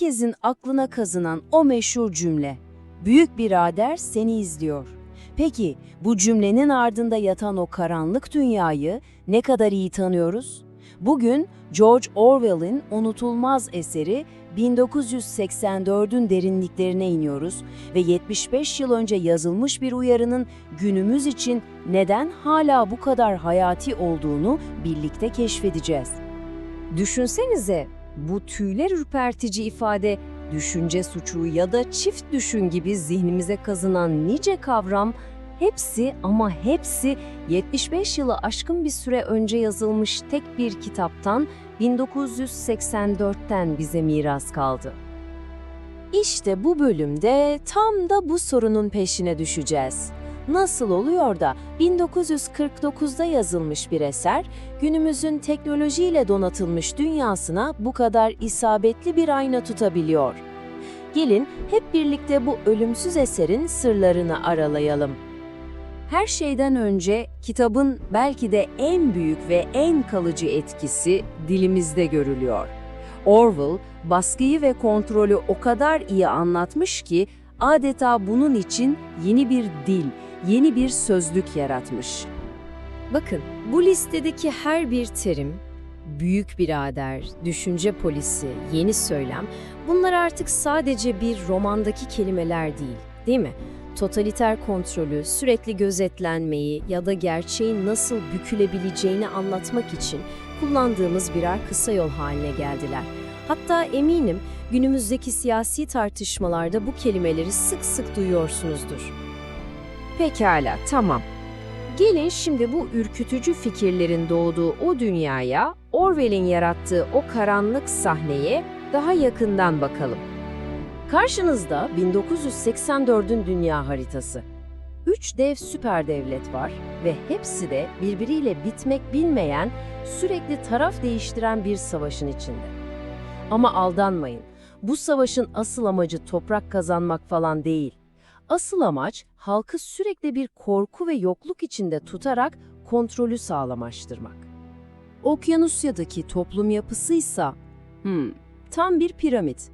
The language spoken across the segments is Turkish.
Herkesin aklına kazınan o meşhur cümle. Büyük birader seni izliyor. Peki bu cümlenin ardında yatan o karanlık dünyayı ne kadar iyi tanıyoruz? Bugün George Orwell'in unutulmaz eseri 1984'ün derinliklerine iniyoruz ve 75 yıl önce yazılmış bir uyarının günümüz için neden hala bu kadar hayati olduğunu birlikte keşfedeceğiz. Düşünsenize bu tüyler ürpertici ifade düşünce suçu ya da çift düşün gibi zihnimize kazınan nice kavram hepsi ama hepsi 75 yılı aşkın bir süre önce yazılmış tek bir kitaptan 1984'ten bize miras kaldı. İşte bu bölümde tam da bu sorunun peşine düşeceğiz. Nasıl oluyor da 1949'da yazılmış bir eser günümüzün teknolojiyle donatılmış dünyasına bu kadar isabetli bir ayna tutabiliyor? Gelin hep birlikte bu ölümsüz eserin sırlarını aralayalım. Her şeyden önce kitabın belki de en büyük ve en kalıcı etkisi dilimizde görülüyor. Orwell baskıyı ve kontrolü o kadar iyi anlatmış ki adeta bunun için yeni bir dil, yeni bir sözlük yaratmış. Bakın bu listedeki her bir terim, büyük birader, düşünce polisi, yeni söylem bunlar artık sadece bir romandaki kelimeler değil, değil mi? Totaliter kontrolü, sürekli gözetlenmeyi ya da gerçeğin nasıl bükülebileceğini anlatmak için kullandığımız birer kısa yol haline geldiler. Hatta eminim günümüzdeki siyasi tartışmalarda bu kelimeleri sık sık duyuyorsunuzdur. Pekala, tamam. Gelin şimdi bu ürkütücü fikirlerin doğduğu o dünyaya, Orwell'in yarattığı o karanlık sahneye daha yakından bakalım. Karşınızda 1984'ün dünya haritası. Üç dev süper devlet var ve hepsi de birbiriyle bitmek bilmeyen, sürekli taraf değiştiren bir savaşın içinde. Ama aldanmayın, bu savaşın asıl amacı toprak kazanmak falan değil. Asıl amaç halkı sürekli bir korku ve yokluk içinde tutarak kontrolü sağlamaştırmak. Okyanusya'daki toplum yapısıysa, hmm, tam bir piramit.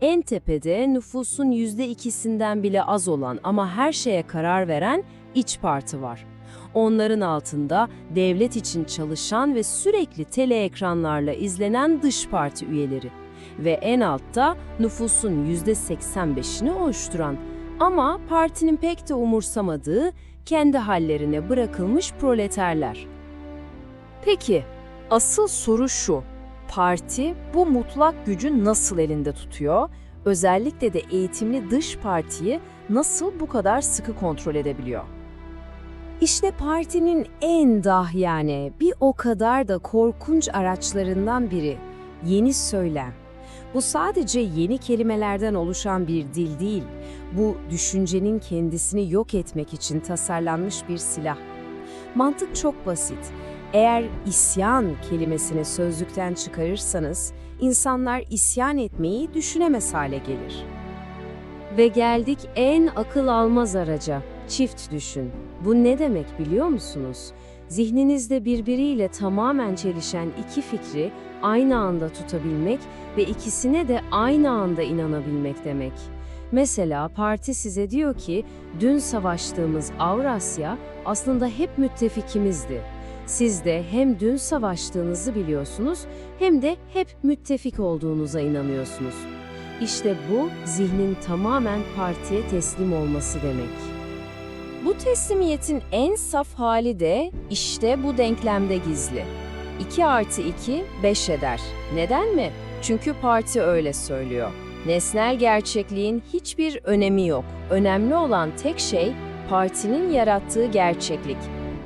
En tepede nüfusun yüzde ikisinden bile az olan ama her şeye karar veren iç parti var. Onların altında devlet için çalışan ve sürekli tele ekranlarla izlenen dış parti üyeleri. Ve en altta nüfusun yüzde 85'ini oluşturan ama partinin pek de umursamadığı kendi hallerine bırakılmış proleterler. Peki, asıl soru şu. Parti bu mutlak gücü nasıl elinde tutuyor? Özellikle de eğitimli dış partiyi nasıl bu kadar sıkı kontrol edebiliyor? İşte partinin en dah yani bir o kadar da korkunç araçlarından biri yeni söylem. Bu sadece yeni kelimelerden oluşan bir dil değil. Bu düşüncenin kendisini yok etmek için tasarlanmış bir silah. Mantık çok basit. Eğer isyan kelimesini sözlükten çıkarırsanız, insanlar isyan etmeyi düşünemez hale gelir. Ve geldik en akıl almaz araca, çift düşün. Bu ne demek biliyor musunuz? Zihninizde birbiriyle tamamen çelişen iki fikri aynı anda tutabilmek ve ikisine de aynı anda inanabilmek demek. Mesela parti size diyor ki, dün savaştığımız Avrasya aslında hep müttefikimizdi. Siz de hem dün savaştığınızı biliyorsunuz hem de hep müttefik olduğunuza inanıyorsunuz. İşte bu zihnin tamamen partiye teslim olması demek. Bu teslimiyetin en saf hali de işte bu denklemde gizli. 2 artı 2, 5 eder. Neden mi? Çünkü parti öyle söylüyor. Nesnel gerçekliğin hiçbir önemi yok. Önemli olan tek şey partinin yarattığı gerçeklik.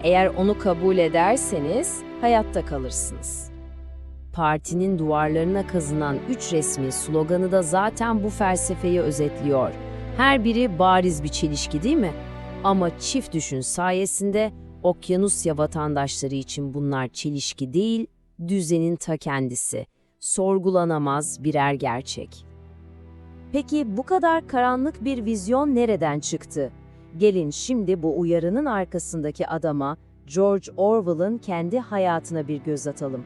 Eğer onu kabul ederseniz hayatta kalırsınız. Partinin duvarlarına kazınan üç resmi sloganı da zaten bu felsefeyi özetliyor. Her biri bariz bir çelişki değil mi? Ama çift düşün sayesinde Okyanusya vatandaşları için bunlar çelişki değil, düzenin ta kendisi. Sorgulanamaz birer gerçek. Peki bu kadar karanlık bir vizyon nereden çıktı? Gelin şimdi bu uyarının arkasındaki adama, George Orwell'ın kendi hayatına bir göz atalım.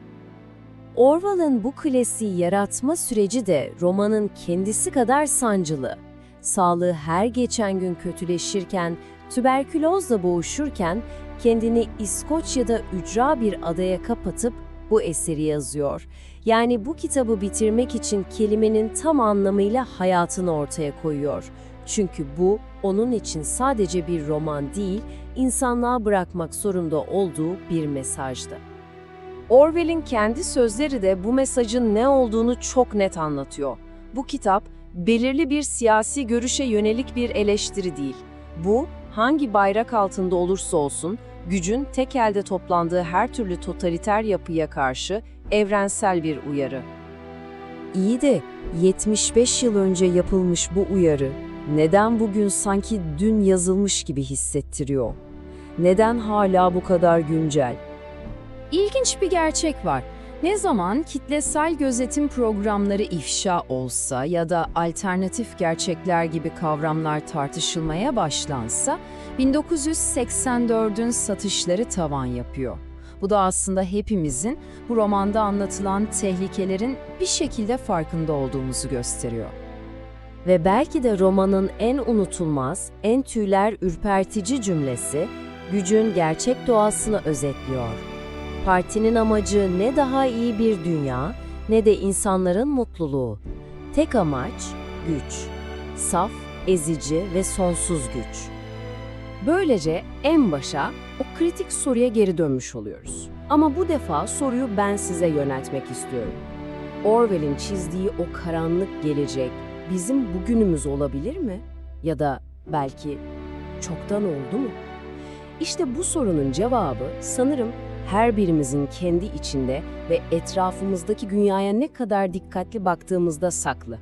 Orwell'ın bu klasiği yaratma süreci de romanın kendisi kadar sancılı. Sağlığı her geçen gün kötüleşirken, tüberkülozla boğuşurken kendini İskoçya'da ücra bir adaya kapatıp bu eseri yazıyor. Yani bu kitabı bitirmek için kelimenin tam anlamıyla hayatını ortaya koyuyor. Çünkü bu onun için sadece bir roman değil, insanlığa bırakmak zorunda olduğu bir mesajdı. Orwell'in kendi sözleri de bu mesajın ne olduğunu çok net anlatıyor. Bu kitap belirli bir siyasi görüşe yönelik bir eleştiri değil. Bu hangi bayrak altında olursa olsun gücün tek elde toplandığı her türlü totaliter yapıya karşı evrensel bir uyarı. İyi de 75 yıl önce yapılmış bu uyarı neden bugün sanki dün yazılmış gibi hissettiriyor? Neden hala bu kadar güncel? İlginç bir gerçek var. Ne zaman kitlesel gözetim programları ifşa olsa ya da alternatif gerçekler gibi kavramlar tartışılmaya başlansa, 1984'ün satışları tavan yapıyor. Bu da aslında hepimizin bu romanda anlatılan tehlikelerin bir şekilde farkında olduğumuzu gösteriyor. Ve belki de romanın en unutulmaz, en tüyler ürpertici cümlesi gücün gerçek doğasını özetliyor. Partinin amacı ne daha iyi bir dünya ne de insanların mutluluğu. Tek amaç güç. Saf, ezici ve sonsuz güç. Böylece en başa o kritik soruya geri dönmüş oluyoruz. Ama bu defa soruyu ben size yöneltmek istiyorum. Orwell'in çizdiği o karanlık gelecek bizim bugünümüz olabilir mi? Ya da belki çoktan oldu mu? İşte bu sorunun cevabı sanırım her birimizin kendi içinde ve etrafımızdaki dünyaya ne kadar dikkatli baktığımızda saklı.